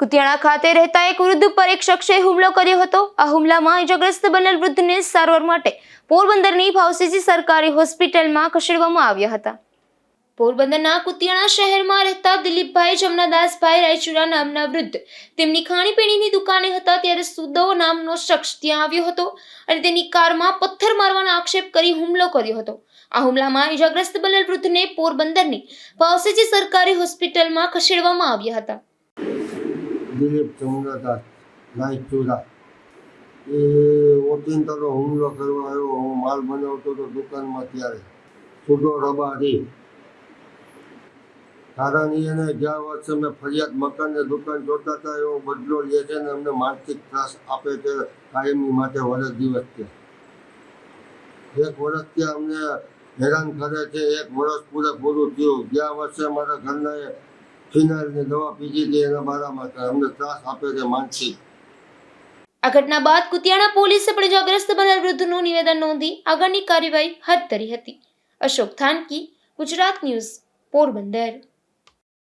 કુતિયાણા ખાતે રહેતા એક વૃદ્ધ પર એક શખ્સે હુમલો કર્યો હતો. આ હુમલામાં ઇજાગ્રસ્ત બનેલ વૃદ્ધને સારવાર માટે પોરબંદરની ભાવસીજી સરકારી હોસ્પિટલમાં ખસેડવામાં આવ્યા હતા. પોરબંદરના કુતિયાણા શહેરમાં રહેતા દિલીપભાઈ જમનાદાસભાઈ રાયચુરા નામના વૃદ્ધ તેમની ખાણીપીણીની દુકાને હતા ત્યારે સુદો નામનો શખ્સ ત્યાં આવ્યો હતો અને તેની કારમાં પથ્થર મારવાનો આક્ષેપ કરી હુમલો કર્યો હતો. આ હુમલામાં ઇજાગ્રસ્ત બનેલ વૃદ્ધને પોરબંદરની ભાવસેજી સરકારી હોસ્પિટલમાં ખસેડવામાં આવ્યા હતા. દિલીપ ચંદ્રદાસ રાયચુરા એ ઓચિંતાનો હુમલો કરવા આવ્યો હું માલ બનાવતો હતો દુકાનમાં ત્યારે સુડો રબારી ઈ એને ગયા વર્ષે મેં ફરિયાદ મકાનની દુકાન જોતા હતા એવો બદલો લે છે ને અમને માનસિક ત્રાસ આપે છે કાયમી માટે વર્ષ દિવસથી એક વર્ષ ત્યાં અમને હેરાન કરે છે એક વર્ષ પૂરેપૂરું થયું ગયા વર્ષે મારા ઘરનાએ ફિનાઇલની દવા પીધી હતી એના બારામાં અમને ત્રાસ આપ્યો છે માનસિક. આ ઘટના બાદ કુતિયાણા પોલીસે પણ ઇજાગ્રસ્ત બનેલ વૃદ્ધનું નિવેદન નોંધી આગળની કાર્યવાહી હાથ ધરી હતી. અશોક થાનકી, ગુજરાત ન્યૂઝ, પોરબંદર.